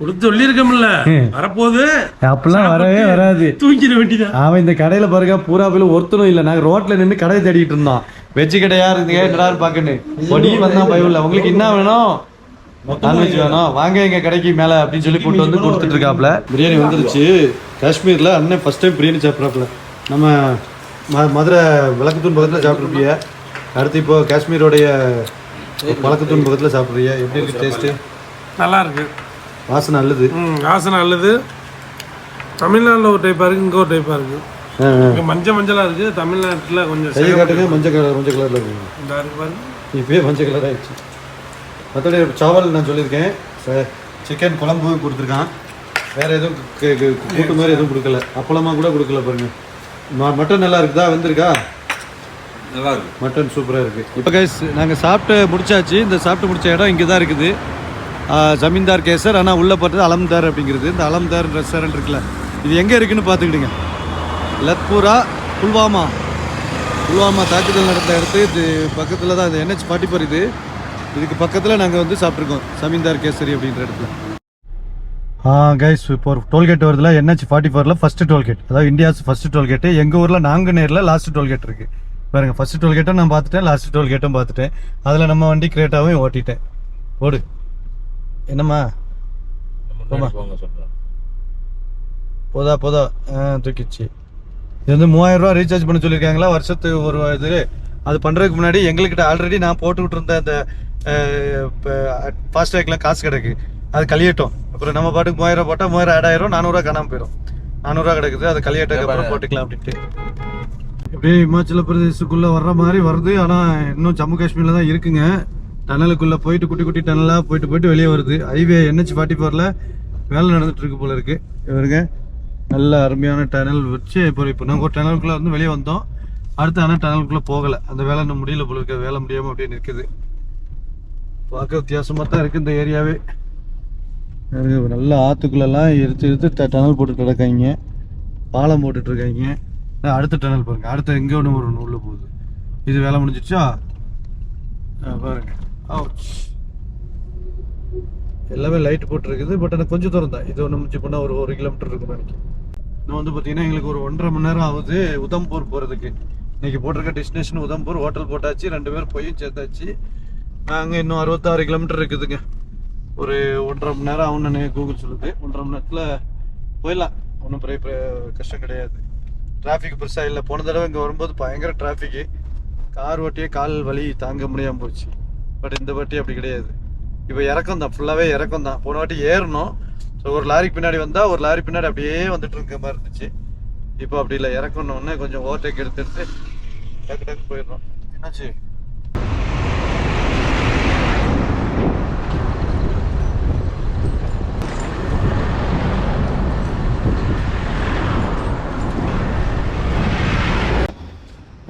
கொடுத்து சொல்லியிருக்கோம்ல. வரப்போகுது. அப்பெல்லாம் வரவே வராது. தூக்கிட வேண்டியதான் அவன் இந்த கடையில பாருங்க பூரா பேரும் ஒருத்தரும் இல்ல. நாங்க ரோட்ல நின்னு கடையை தேடிட்டு இருந்தோம் வெஜ் கடையா இருக்கு? என்னடா பாக்கன்னு பொடி வந்தா பயம் இல்ல. உங்களுக்கு என்ன வேணும்? நான்வெஜ் வேணும். வாங்க எங்க கடைக்கு மேல அப்படின்னு சொல்லி கூட்டு வந்து கொடுத்துட்டு இருக்காப்ல பிரியாணி வந்துருச்சு. காஷ்மீர்ல அண்ணன் ஃபர்ஸ்ட் டைம் பிரியாணி சாப்பிட்றாப்ல. நம்ம மதுரை விளக்குத்தூண் பக்கத்துல சாப்பிட்ருப்பிய. அடுத்து இப்போ காஷ்மீரோடைய வழக்கத்தூண் பக்கத்துல சாப்பிட்றிய? எப்படி இருக்கு டேஸ்ட் நல்லா இருக்கு வாசனை நல்லது ம் வாசனை நல்லது தமிழ்நாட்டில் ஒரு டைப்பாக இருக்கு இங்கே ஒரு டைப்பாக இருக்கு. இங்கே மஞ்சள் மஞ்சளாக இருக்கு தமிழ்நாட்டில் கொஞ்சம் சிகப்பு. காட்டுங்க மஞ்சள் கலர் மஞ்சள் கலர்ல இருக்கு. இந்த இருக்கு பாருங்க. இப்பயே மஞ்சள் கலர் ஆயிடுச்சு. மற்றபடி சாவல் நான் சொல்லியிருக்கேன். சிக்கன் குழம்பு கொடுத்துருக்கான். வேற எதுவும் கு- கு- கூட்டு மாதிரி எதுவும் கொடுக்கல. அப்பளமா கூட கொடுக்கல பாருங்க. ம- மட்டன் நல்லா இருக்குதா? வந்திருக்கா? நல்லா இருக்கு மட்டன் சூப்பராக இருக்கு. இப்போ கைஸ் நாங்கள் சாப்பிட்டு முடிச்சாச்சு. இந்த சாப்பிட்டு முடிச்ச இடம் இங்கே தான் இருக்குது ஜமீன்தார் கேசர் ஆனால் உள்ளே பார்த்தது அலம்தார் அப்படிங்கிறது. இந்த அலம்தார் ரெஸ்டாரண்ட் இருக்குல்ல இது எங்கே இருக்குன்னு பார்த்துக்கிடுங்க. லத்பூரா புல்வாமா. புல்வாமா தாக்குதல் நடந்த இடத்து இது பக்கத்தில் தான் இந்த என்ஹெச் ஃபார்ட்டி ஃபோர் இது. இதுக்கு பக்கத்தில் நாங்கள் வந்து சாப்பிட்ருக்கோம் ஜமீன்தார் கேசரி அப்படின்ற இடத்துல. ஆ கைஸ் இப்போ ஒரு டோல்கேட் வருதுல என்ஹெச் ஃபார்ட்டி ஃபோரில் ஃபஸ்ட்டு டோல்கேட் அதாவது இந்தியாஸ் ஃபஸ்ட்டு டோல்கேட்டு எங்கள் ஊரில் நாங்குநேரில் லாஸ்ட் டோல்கேட் இருக்குது பாருங்க ஃபஸ்ட்டு டோல்கேட்டும் நான் பார்த்துட்டேன் லாஸ்ட் டோல்கேட்டும் பார்த்துட்டேன். அதில் நம்ம வண்டி கிரேட்டாவும் ஓட்டிட்டேன். ஓடு. என்னம்மா? சொல்றேன். போதா போதா. ஆ தூக்கிச்சு இது வந்து மூவாயிரம் ரூபா ரீசார்ஜ் பண்ண சொல்லியிருக்காங்களா? வருஷத்துக்கு ஒரு இது அது பண்ணுறதுக்கு முன்னாடி எங்கள்கிட்ட ஆல்ரெடி நான் போட்டுக்கிட்டு இருந்த அந்த ஃபாஸ்டேக்லாம் காசு கிடக்கு. அது கழியட்டும். அப்புறம் நம்ம பாட்டுக்கு மூவாயிரம் போட்டால் மூவாயிரம் ஆயிரும் நானூறுரூவா காணாமல் போயிடும் நானூறுரூவா கிடக்குது அது கழியட்டுக்கு அப்புறம் போட்டுக்கலாம் அப்படின்ட்டு. இப்படியே இமாச்சல பிரதேசக்குள்ளே வர்ற மாதிரி வருது. ஆனால் இன்னும் ஜம்மு காஷ்மீரில் தான் இருக்குங்க. டனலுக்குள்ளே போயிட்டு குட்டி குட்டி டனலா போயிட்டு போயிட்டு வெளியே வருது. ஹைவே என்ஹெச் ஃபார்ட்டி ஃபோரில் வேலை நடந்துட்டு இருக்கு போல இருக்கு. இவருங்க நல்ல அருமையான டனல் வச்சு இப்போ இப்போ நாங்கள் ஒரு டனலுக்குள்ளே வந்து வெளியே வந்தோம். அடுத்து ஆனால் டனலுக்குள்ளே போகலை. அந்த வேலை இன்னும் முடியல போல இருக்கு. வேலை முடியாமல் அப்படியே நிற்குது. பார்க்க வித்தியாசமாக தான் இருக்குது இந்த ஏரியாவே. நல்ல ஆற்றுக்குள்ளெல்லாம் எடுத்து எடுத்து ட- டனல் போட்டுட்டு கிடக்காங்க. பாலம் போட்டுட்டு இருக்காங்க. அடுத்த டனல் பாருங்க. அடுத்த எங்கே ஒன்று ஒரு உள்ள போகுது. இது வேலை முடிஞ்சிச்சா ஆ, பாருங்க. Ouch. எல்லாமே லைட் போட்டுருக்குது பட் எனக்கு கொஞ்சம் தூரம் தான். இது ஒன்று முடிச்சு பண்ணால் ஒரு ஒரு கிலோமீட்டர் இருக்கும் நினைக்கிறேன் இன்னும் வந்து பார்த்தீங்கன்னா எங்களுக்கு ஒரு ஒன்றரை மணி நேரம் ஆகுது உதம்பூர் போகிறதுக்கு இன்னைக்கு போட்டிருக்க டெஸ்டினேஷன் உதம்பூர். ஹோட்டல் போட்டாச்சு ரெண்டு பேரும் போய் சேர்த்தாச்சு. நாங்கள் இன்னும் அறுபத்தாறு கிலோமீட்டர் இருக்குதுங்க. ஒரு ஒன்றரை மணி நேரம் ஆகும்னு கூகுள் சொல்லுது. ஒன்றரை மணி நேரத்தில் போயிடலாம். ஒன்றும் பெரிய கஷ்டம் கிடையாது. டிராஃபிக் பெருசாக இல்லை. போன தடவை இங்கே வரும்போது பயங்கர டிராஃபிக்கு கார் ஓட்டியே கால் வலி தாங்க முடியாமல் போச்சு. பட் இந்த வாட்டி அப்படி கிடையாது. இப்போ இறக்கம் தான். ஃபுல்லாகவே இறக்கம் தான். போன வாட்டி ஏறணும். ஸோ ஒரு லாரிக்கு பின்னாடி வந்தால் ஒரு லாரி பின்னாடி அப்படியே வந்துட்டு இருக்க மாதிரி இருந்துச்சு. இப்போ அப்படி இல்லை. இறக்கணுன்னே கொஞ்சம் ஓவர்டேக் எடுத்து எடுத்து டக்கு டக்கு போயிடுறோம். என்னாச்சு?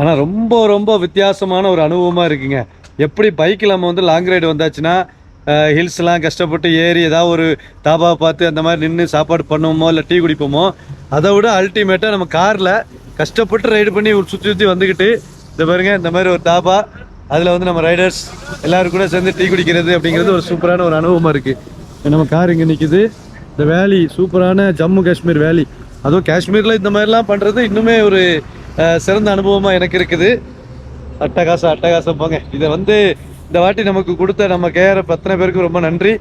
ஆனால் ரொம்ப ரொம்ப வித்தியாசமான ஒரு அனுபவமாக இருக்குங்க. எப்படி பைக்கில் நம்ம வந்து லாங் ரைடு வந்தாச்சுன்னா ஹில்ஸ்லாம் கஷ்டப்பட்டு ஏறி ஏதாவது ஒரு தாபா பார்த்து அந்த மாதிரி நின்று சாப்பாடு பண்ணுவோமோ இல்லை டீ குடிப்போமோ அதை விட அல்டிமேட்டாக நம்ம காரில் கஷ்டப்பட்டு ரைடு பண்ணி ஒரு சுற்றி சுற்றி வந்துக்கிட்டு இந்த பாருங்க இந்த மாதிரி ஒரு தாபா அதில் வந்து நம்ம ரைடர்ஸ் எல்லோரும் கூட சேர்ந்து டீ குடிக்கிறது அப்படிங்கிறது ஒரு சூப்பரான ஒரு அனுபவமாக இருக்குது நம்ம கார் இங்கே நிற்கிது இந்த வேலி சூப்பரான ஜம்மு காஷ்மீர் வேலி அதுவும் காஷ்மீரில் இந்த மாதிரிலாம் பண்ணுறது இன்னுமே ஒரு சிறந்த அனுபவமாக எனக்கு இருக்குது. அட்டகாசம் அட்டகாசம் போங்க. இதை வந்து இந்த வாட்டி நமக்கு கொடுத்த நம்ம கேஆர்எஃப் அத்தனை பேருக்கு ரொம்ப நன்றி.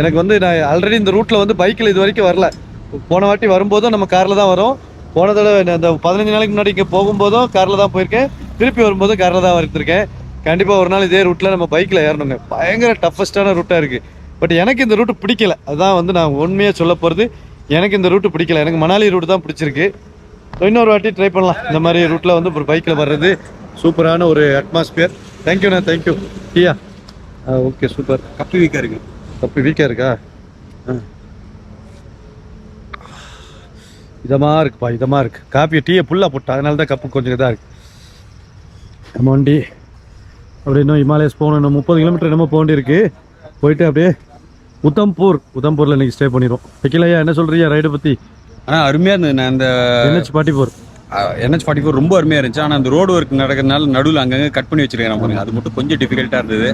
எனக்கு வந்து நான் ஆல்ரெடி இந்த ரூட்டில் வந்து பைக்கில் இது வரைக்கும் வரல. போன வாட்டி வரும்போதும் நம்ம காரில் தான் வரும். போன தடவை நான் அந்த பதினஞ்சு நாளைக்கு முன்னாடி இங்கே போகும்போதும் காரில் தான் போயிருக்கேன். திருப்பி வரும்போதும் காரில் தான் வந்துருக்கேன். கண்டிப்பாக ஒரு நாள் இதே ரூட்டில் நம்ம பைக்கில் ஏறணுங்க. பயங்கர டஃபஸ்டான ரூட்டாக இருக்குது பட் எனக்கு இந்த ரூட்டு பிடிக்கல. அதுதான் வந்து நான் உண்மையாக சொல்ல போகிறது எனக்கு இந்த ரூட்டு பிடிக்கல. எனக்கு மணாலி ரூட் தான் பிடிச்சிருக்கு. இன்னொரு வாட்டி ட்ரை பண்ணலாம். இந்த மாதிரி ரூட்டில் வந்து ஒரு பைக்கில் வர்றது. சூப்பரான ஒரு அட்மாஸ்பியர் தேங்க்யூண்ணா தேங்க்யூ டீயா ஓகே சூப்பர் கப்பு வீக்கா இருக்கு. கப்பு வீக்காக இருக்கா? ஆ. இதமாக இருக்குப்பா இதமாக இருக்கு. காப்பியை டீயை ஃபுல்லாக போட்டேன் அதனால தான் கப்பு கொஞ்சம் இதாக இருக்கு. நம்ம வண்டி அப்படி இன்னும் ஹிமாலயஸ் போகணும். இன்னும் முப்பது கிலோமீட்டர் என்னமோ போக வேண்டியிருக்கு. போயிட்டு அப்படியே உதம்பூர். உதம்பூரில் இன்னைக்கு ஸ்டே பண்ணிடுவோம். வைக்கலையா? என்ன சொல்கிறீங்க ரைடை பற்றி ஆனா அருமையா இருந்தது. நான் அந்த NH forty four. NH forty four ரொம்ப அருமையா இருந்துச்சு. ஆனா அந்த ரோடு ஒர்க் நடக்கிறதுனால நடுவில் அங்கங்க கட் பண்ணி வச்சிருக்கேன் பாருங்க. அது மட்டும் கொஞ்சம் டிஃபிகல்ட்டா இருந்தது.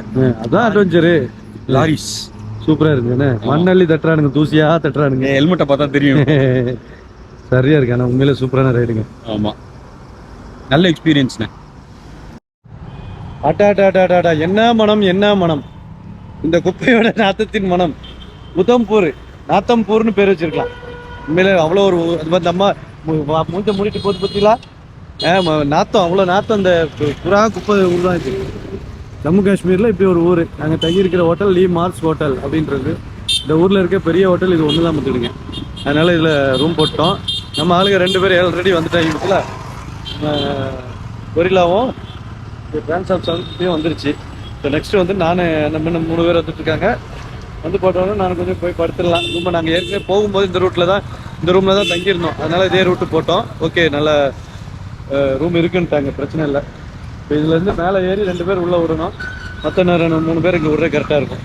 அதான் அட்வென்ச்சரு லாரிஸ் சூப்பராக இருக்குண்ணே மண்ணள்ளி தட்டுறானுங்க தூசியாக தட்டுறானுங்க. ஹெல்மெட்டை பார்த்தா தெரியும். சரியா இருக்கு. ஆனால் உண்மையிலே சூப்பரான ரைடுங்க. ஆமா. நல்ல எக்ஸ்பீரியன்ஸ்ண்ணே அட்டா அட்டா அட்டா, அட்டா என்ன மனம் என்ன மனம்? இந்த குப்பையோட நாத்தத்தின் மனம். உதம்பூர். நாத்தம்பூர்னு பேர் வச்சிருக்கலாம். உண்மையிலே அவ்வளோ ஒரு அது மாதிரி நம்ம மூஞ்ச மூடிட்டு போது பத்திலா நாத்தம் அவ்வளோ நாத்தம் இந்த புறா குப்பை ஊர் தான் இது. ஜம்மு காஷ்மீரில் இப்படி ஒரு ஊர். நாங்கள் தங்கியிருக்கிற ஹோட்டல் லீ மார்ஸ் ஹோட்டல் அப்படின்றது. இந்த ஊரில் இருக்க பெரிய ஹோட்டல் இது ஒன்று தான் பார்த்துடுங்க அதனால் இதில் ரூம் போட்டோம். நம்ம ஆளுங்க ரெண்டு பேரும் ஆல்ரெடி வந்துட்டாங்க இதுல கொரிலாவும் ட்ரான்ஸ் ஆஃப் செவன்த்தையும் வந்துருச்சு. இப்போ நெக்ஸ்ட் வந்து நான் நம்ம மூணு பேர் வந்துட்டு இருக்காங்க. வந்து போட்டோன்னே நான் கொஞ்சம் போய் படுத்துடலாம். ரொம்ப நாங்கள் ஏற்கனவே போகும்போது இந்த ரூட்டில் தான் இந்த ரூமில் தான் தங்கியிருந்தோம். அதனால இதே ரூட்டு போட்டோம். ஓகே நல்ல ரூம் இருக்குன்ட்டாங்க. பிரச்சனை இல்லை. இப்போ இதுலேருந்து மேலே ஏறி ரெண்டு பேர் உள்ளே விடணும் மற்ற நேரம் மூணு பேர் இங்கே விட்ற கரெக்டாக இருக்கும்.